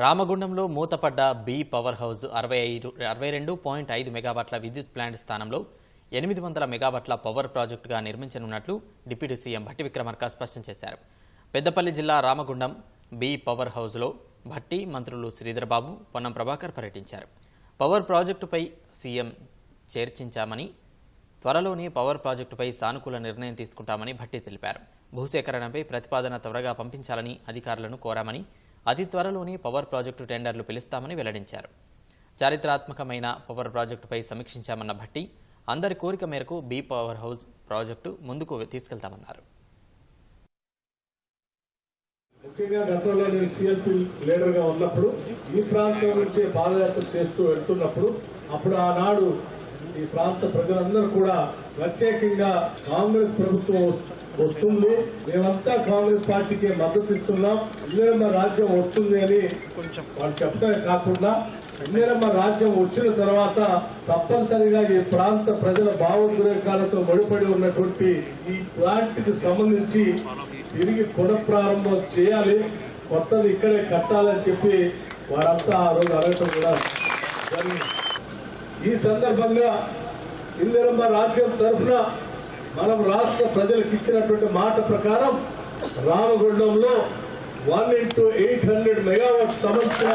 రామగుండంలో మూతపడ్డ B power house అరవై ఐదు అరవై రెండు పాయింట్ ఐదు మెగావాట్ల విద్యుత్ ప్లాంట్ స్థానంలో ఎనిమిది వందల మెగావాట్ల పవర్ ప్రాజెక్టుగా నిర్మించనున్నట్లు డిప్యూటీ సీఎం భట్టి విక్రమార్క స్పష్టం చేశారు. పెద్దపల్లి జిల్లా రామగుండం బి పవర్ హౌస్లో భట్టి మంత్రులు శ్రీధర్బాబు పొన్నం ప్రభాకర్ పర్యటించారు. పవర్ ప్రాజెక్టుపై సీఎం చేర్చించామని త్వరలోనే పవర్ ప్రాజెక్టుపై సానుకూల నిర్ణయం తీసుకుంటామని భట్టి తెలిపారు. భూసేకరణపై ప్రతిపాదన త్వరగా పంపించాలని అధికారులను కోరామని అతి త్వరలోనే పవర్ ప్రాజెక్టు టెండర్లు పిలుస్తామని వెల్లడించారు. చారిత్రాత్మకమైన పవర్ ప్రాజెక్టుపై సమీక్షించామన్న భట్టి అందరి కోరిక మేరకు బీ పవర్ హౌస్ ప్రాజెక్టు ముందుకు తీసుకెళ్తామన్నారు. ముఖ్యంగా గతంలో నేను సిఎల్పి లీడర్గా ఉన్నప్పుడు ఈ ప్రాంతం నుంచే పాదయాత్ర చేస్తూ వెళ్తున్నప్పుడు అప్పుడు ఆనాడు ఈ ప్రాంత ప్రజలందరూ కూడా ప్రత్యేకంగా కాంగ్రెస్ ప్రభుత్వం వస్తుంది. మేమంతా కాంగ్రెస్ పార్టీకి మద్దతు ఇస్తున్నాం. ఇందిరమ్మ రాజ్యం వస్తుంది అని వాళ్ళు చెప్తారు కాకుండా ఇందిరమ్మ రాజ్యం వచ్చిన తర్వాత తప్పనిసరిగా ఈ ప్రాంత ప్రజల భావోద్రేకాలతో ముడిపడి ఉన్నటువంటి ఈ ప్లాంట్కి సంబంధించి తిరిగి పునఃప్రారంభం చేయాలి. కొత్తది ఇక్కడే కట్టాలని చెప్పి వారంతా ఆ రోజు అడగటం కూడా జరిగింది. ఈ సందర్భంగా ఇందిరమ్మ రాజ్యం తరఫున మనం రాష్ట్ర ప్రజలకు ఇచ్చినటువంటి మాట ప్రకారం రామగుండంలో one into eight hundred megawatt సంబంధించిన